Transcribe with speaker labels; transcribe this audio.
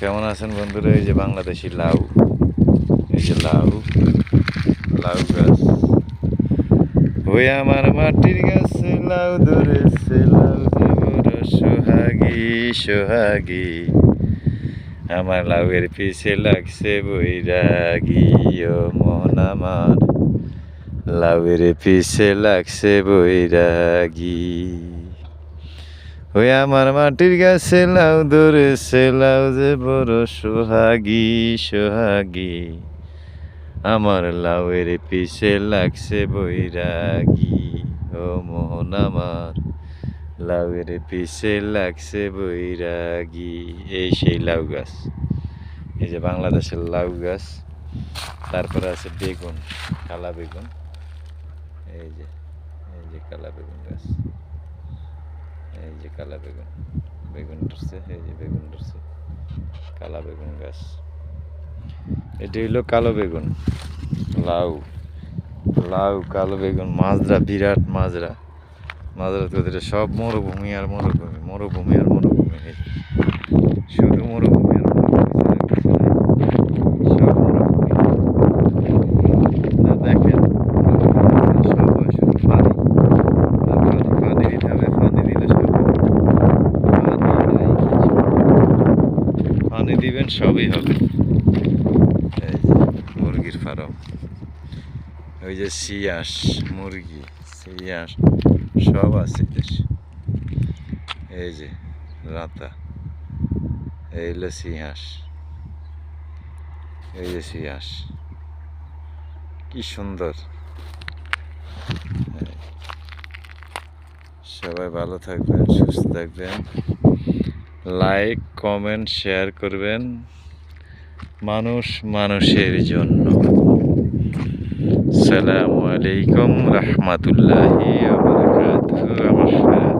Speaker 1: কেমন আছেন বন্ধুরা? এই যে বাংলাদেশি লাউ। এই যে লাউ। লাউ গাছ। ওই আমার মাটির গাছে লাউ ধরেছে, লাউ সোহাগী সোহাগী। আমার লাউয়ের পিছে লাগছে বৈরাগী, ও মন আমার। লাউয়ের পিছে লাগছে বৈরাগী। ওই আমার মাটির গাছে লাউ ধরেছে, লাউ যে বড় সোহাগী সোহাগী। আমার লাউয়ের পিছে লাগছে বৈরাগী, ও মোহন আমার। লাউয়ের পিছে লাগছে বৈরাগী, এই সেই লাউ গাছ। এই যে বাংলাদেশের লাউ গাছ, তারপরে আছে বেগুন, কালা বেগুন। এই যে এই যে কালা বেগুন গাছ। যে কালা বেগুন। বেগুন ধরছে, এই যে বেগুন ধরছে। কালা বেগুন গাছ। এটি হইল কালো বেগুন। লাউ। লাউ, কালো বেগুন, মাজরা, বিরাট মাজরা। মাজরা তোদের সব মরুভূমি আর মরুভূমি। মরুভূমি আর মরুভূমি। শুধু মরুভূমি ছাড়া কিছু নাই। সব মরুভূমি না দেখেন সব হয় শুধু পানি আর শুধু পানি দিতে হবে পানি দিলে সব হবে। পানি নাই কিছু। পানি দিবেন সবই হবে। এই মুরগির ফার্ম। ওই যে সিয়াস মুরগি সিয়াস সব আছে এই যে রাতা, এই হলো সিহাস এই যে সিয়াস কি সুন্দর। সবাই ভালো থাকবেন, সুস্থ থাকবেন। লাইক কমেন্ট শেয়ার করবেন। মানুষ মানুষের জন্য। সালামু আলাইকুম রহমতুল্লাহ আমার